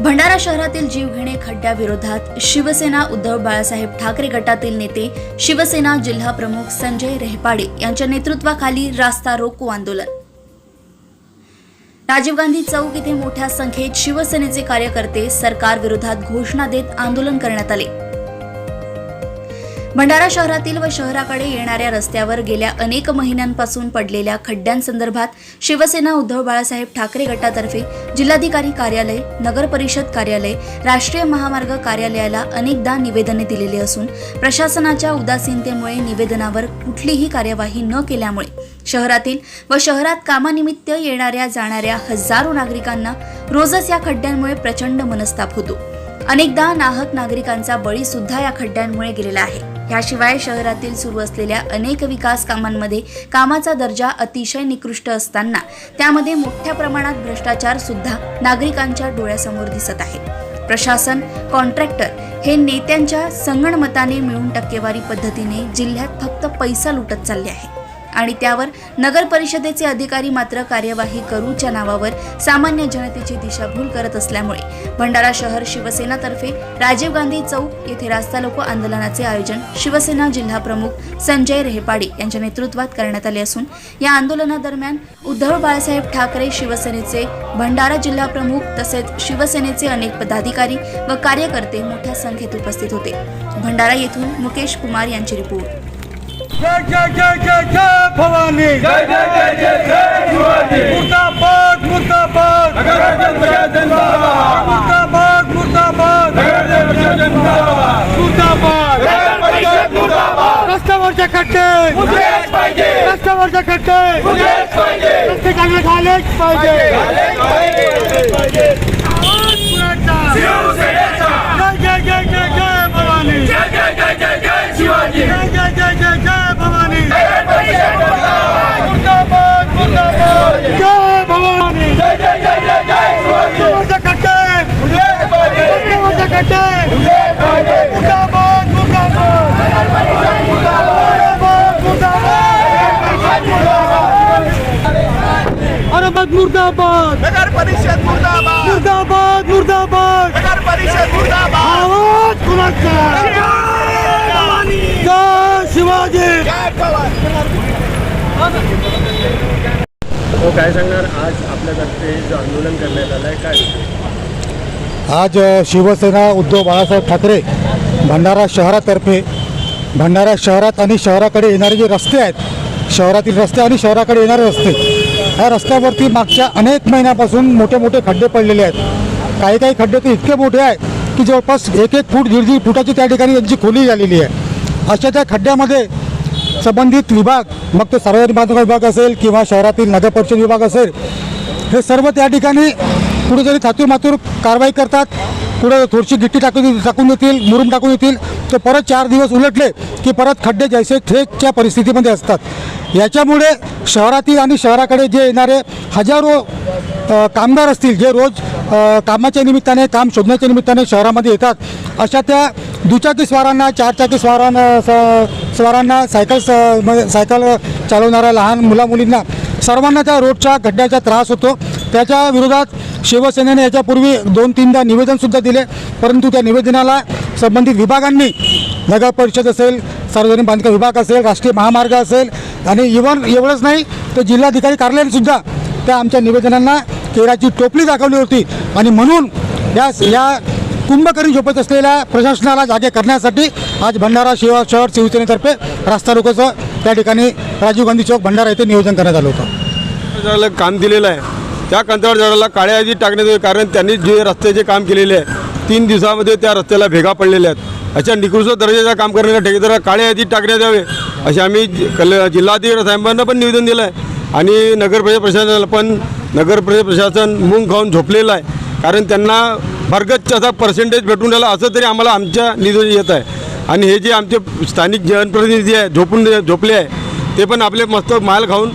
भंडारा शहरातील जीवघेणे खड्ड्याविरोधात शिवसेना उद्धव बाळासाहेब ठाकरे गटातील नेते शिवसेना जिल्हा प्रमुख संजय रेहपाडे यांच्या नेतृत्वाखाली रास्ता रोको आंदोलन. राजीव गांधी चौक इथे मोठ्या संख्येत शिवसेनेचे कार्यकर्ते सरकार विरोधात घोषणा देत आंदोलन करण्यात आले. भंडारा शहरातील व शहराकडे येणाऱ्या रस्त्यावर गेल्या अनेक महिन्यांपासून पडलेल्या खड्ड्यांसंदर्भात शिवसेना उद्धव बाळासाहेब ठाकरे गटातर्फे जिल्हाधिकारी कार्यालय नगर परिषद कार्यालय राष्ट्रीय महामार्ग कार्यालयाला अनेकदा निवेदने दिलेली असून प्रशासनाच्या उदासीनतेमुळे निवेदनावर कुठलीही कार्यवाही न केल्यामुळे शहरातील व शहरात कामानिमित्त येणाऱ्या जाणाऱ्या हजारो नागरिकांना रोजच या खड्ड्यांमुळे प्रचंड मनस्ताप होतो. अनेकदा नाहक नागरिकांचा बळी सुद्धा या खड्ड्यांमुळे गेलेला आहे. ह्याशिवाय शहरातील सुरू असलेल्या अनेक विकास कामांमध्ये कामाचा दर्जा अतिशय निकृष्ट असताना त्यामध्ये मोठ्या प्रमाणात भ्रष्टाचार सुद्धा नागरिकांच्या डोळ्यासमोर दिसत आहे. प्रशासन कॉन्ट्रॅक्टर हे नेत्यांच्या संगणमताने मिळून टक्केवारी पद्धतीने जिल्ह्यात फक्त पैसा लुटत चालले आहे. आणि त्यावर नगर परिषदेचे अधिकारी मात्र कार्यवाही करूच्या नावावर सामान्य जनतेची दिशाभूल करत असल्यामुळे भंडारा शहर शिवसेनातर्फे राजीव गांधी चौक येथे रास्ता लोक आंदोलनाचे आयोजन शिवसेना जिल्हा प्रमुख संजय रेहपाडे यांच्या नेतृत्वात करण्यात आले असून या आंदोलनादरम्यान उद्धव बाळासाहेब ठाकरे शिवसेनेचे भंडारा जिल्हा प्रमुख तसेच शिवसेनेचे अनेक पदाधिकारी व कार्यकर्ते मोठ्या संख्येत उपस्थित होते. भंडारा येथून मुकेश कुमार यांची रिपोर्ट. जय जय जय जय जय भवानी जय जय जय जय जय शिवाजी मुर्दाबाद मुर्दाबाद जिंदाबाद मुर्दाबाद मुर्दाबाद जिंदाबाद मुर्दाबाद रस्त्यावरचे खड्डे रस्त्यावरचे खड्डे रस्ते काढण्यात आलेच पाहिजे जय जय जय जय जय भवानी जय जय जय जय जय शिवाजी जय जय जय जय जय भवानी परिषद मुर्दाबाद मुर्दाबाद मुर्दाबाद जय भवानी जय जय जय जय जय शिवाजी रस्त्यावरचे खड्डे मुझेच पाहिजे रस्त्यावरचे खड्डे मुझेच पाहिजे मुर्दाबाद मुर्दाबाद. नगर परिषद मुर्दाबाद. मुर्दाबाद मुर्दाबाद. नगर परिषद मुर्दाबाद. आवाज कुणाचा? जय शिवाजी. हो काय सांगणार? आज आपल्यातर्फे जो आंदोलन करण्यात आलं आहे काय? आज शिवसेना उद्धव बाळासाहेब ठाकरे भंडारा शहरातर्फे भंडारा शहरात आणि शहराकडे येणारे जे रस्ते आहेत शहरातील रस्ते आणि शहराकडे येणारे रस्ते या रस्त्यावरती मागच्या अनेक महिन्यापासून मोठे मोठे खड्डे पडलेले आहेत. काही काही खड्डे तर इतके मोठे आहेत की जवळपास एक एक फूट दीड दीड फुटाची त्या ठिकाणी त्यांची खोली झालेली आहे. अशा त्या खड्ड्यामध्ये संबंधित विभाग मग तो सार्वजनिक बांधकाम विभाग असेल किंवा शहरातील नगर परिषद विभाग असेल हे सर्व त्या ठिकाणी कुठेतरी थातूर मातूर कारवाई करतात पुढं थोडीशी गिट्टी टाकून टाकून देतील मुरुम टाकून देतील तर परत चार दिवस उलटले की परत खड्डे जैसे थेच्या परिस्थितीमध्ये असतात. याच्यामुळे शहरातील आणि शहराकडे जे येणारे हजारो कामगार असतील जे रोज कामाच्या निमित्ताने काम शोधण्याच्या निमित्ताने शहरामध्ये येतात अशा त्या दुचाकी स्वारांना चारचाकी स्वारांना स- स्वारांना सायकल स- सायकल चालवणाऱ्या लहान मुलामुलींना सर्वांना त्या रोडच्या खड्ड्याचा त्रास होतो. त्याच्या विरोधात शिवसेनेने याच्यापूर्वी दोन तीनदा निवेदनसुद्धा दिले. परंतु त्या निवेदनाला संबंधित विभागांनी नगर परिषद असेल सार्वजनिक बांधकाम विभाग असेल राष्ट्रीय महामार्ग असेल आणि इव्हन एवढंच नाही तर जिल्हाधिकारी कार्यालयानेसुद्धा त्या आमच्या निवेदनांना केराची टोपली दाखवली होती. आणि म्हणून या या कुंभकरी झोपत असलेल्या प्रशासनाला जागे करण्यासाठी आज भंडारा शिव शहर शिवसेनेतर्फे रास्ता रोकोचं त्या ठिकाणी राजीव गांधी चौक भंडारा येथे नियोजन करण्यात आलं होतं. काम दिलेलं आहे. त्या कंत्राट झाडाला काळ्या यादीत टाकण्यात येईल कारण त्यांनी जे रस्त्याचे काम केलेले आहे तीन दिवसामध्ये त्या रस्त्याला भेगा पडलेल्या आहेत. अशा निकृष्ट दर्जाचं काम करणाऱ्या ठेकेदाराला काळ्या यादीत टाकण्यात यावे असे आम्ही जि- कल जिल्हाधिकारी साहेबांना पण निवेदन दिलं आहे. आणि नगर प्रशासनाला पण नगरप्रदेश प्रशासन मुंग खाऊन झोपलेलं आहे. कारण त्यांना भरगच्च असा पर्सेंटेज भेटून राहिला असं तरी आम्हाला आमच्या निधन येत आहे. आणि हे जे आमचे स्थानिक जनप्रतिनिधी आहे झोपून झोपले आहे ते पण आपले मस्त माल खाऊन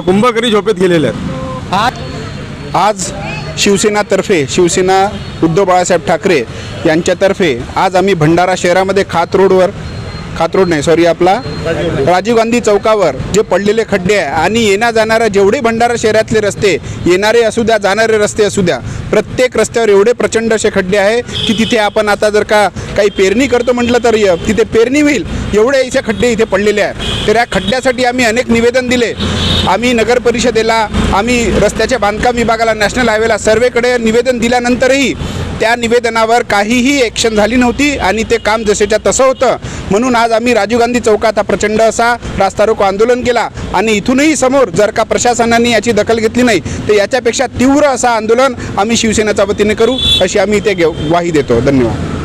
कुंभकरी झोपेत गेलेले आहेत. आज शिवसेनातर्फे शिवसेना उद्धव बाळासाहेब ठाकरे यांच्यातर्फे आज आम्ही भंडारा शहरामध्ये खात रोडवर खात रोड नाही सॉरी आपला राजीव गांधी चौकावर जे पडलेले खड्डे आहे आणि येण्या जाणाऱ्या जेवढे भंडारा शहरातले रस्ते येणारे असू द्या जाणारे रस्ते असू द्या प्रत्येक रस्त्यावर एवढे प्रचंड असे खड्डे आहे की तिथे आपण आता जर का काही पेरणी करतो म्हटलं तर य- तिथे पेरणी होईल. एवढे इथे खड्डे इथे पडलेले आहेत. तर या खड्ड्यासाठी आम्ही अनेक निवेदन दिले. आम्ही नगर परिषदेला आम्ही रस्त्याच्या बांधकाम विभागाला नॅशनल हायवेला सर्वेकडे निवेदन दिल्यानंतरही त्या निवेदनावर काहीही ॲक्शन झाली नव्हती आणि ते काम जसेच्या तसं होतं. म्हणून आज आम्ही राजीव गांधी चौकात हा प्रचंड असा रास्ता रोको आंदोलन केला आणि इथूनही समोर जर का प्रशासनाने याची दखल घेतली नाही तर याच्यापेक्षा तीव्र असं आंदोलन आम्ही शिवसेनेच्या वतीने करू अशी आम्ही इथे ग्वाही देतो. धन्यवाद.